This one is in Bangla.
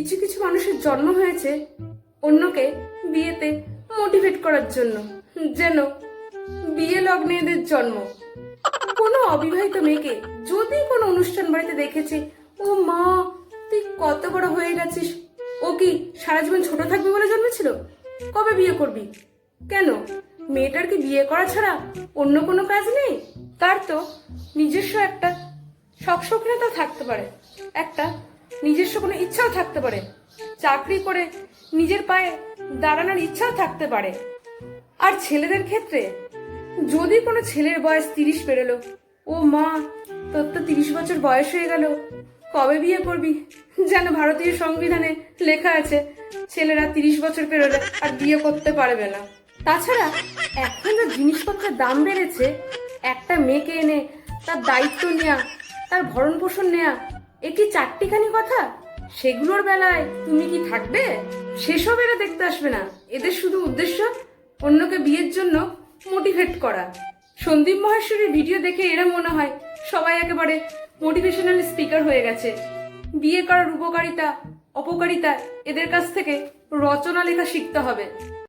কিছু কিছু মানুষের জন্ম হয়েছে অন্যকে বিয়েতে মোটিভেট করার জন্য। যেন বিয়ে লগ্নে এদের জন্ম। কোনো অবিবাহিত মেয়েকে যদি কোনো অনুষ্ঠান বাড়িতে দেখেছে, ও মা, তুই কত বড় হয়ে গেছিস। ও কি সারা জীবন ছোট থাকবে বলে জন্মেছিল? কবে বিয়ে করবি? কেন? মেয়েটার কি বিয়ে করা ছাড়া অন্য কোনো কাজ নেই? তার তো নিজস্ব একটা শখ থাকতে পারে। একটা নিজস্ব কোনো ইচ্ছাও থাকতে পারে। চাকরি করে নিজের পায়ে দাঁড়ানোর ইচ্ছাও থাকতে পারে। আর ছেলেদের ক্ষেত্রে যদি কোনো ছেলের বয়স তিরিশ পেরোলো ও মা, তোর তো তিরিশ বছর বয়স হয়ে গেল, কবে বিয়ে করবি? যেন ভারতীয় সংবিধানে লেখা আছে, ছেলেরা তিরিশ বছর পেরোলে আর বিয়ে করতে পারবে না। তাছাড়া এখন যে জিনিসপত্রের দাম বেড়েছে, একটা মেয়েকে এনে তার দায়িত্ব নেওয়া তার ভরণ পোষণ নেওয়া এ কি চারটিখানি কথা? সেগুলোর বেলায় তুমি কি থাকবে? সেসব এরা দেখতে আসবে না। এদের শুধু উদ্দেশ্য অন্যকে বিয়ের জন্য মোটিভেট করা। সন্দীপ মহেশ্বরীর ভিডিও দেখে এরা মনে হয় সবাই একেবারে মোটিভেশনাল স্পিকার হয়ে গেছে। বিয়ে করার উপকারিতা, অপকারিতা এদের কাছ থেকে রচনা লেখা শিখতে হবে।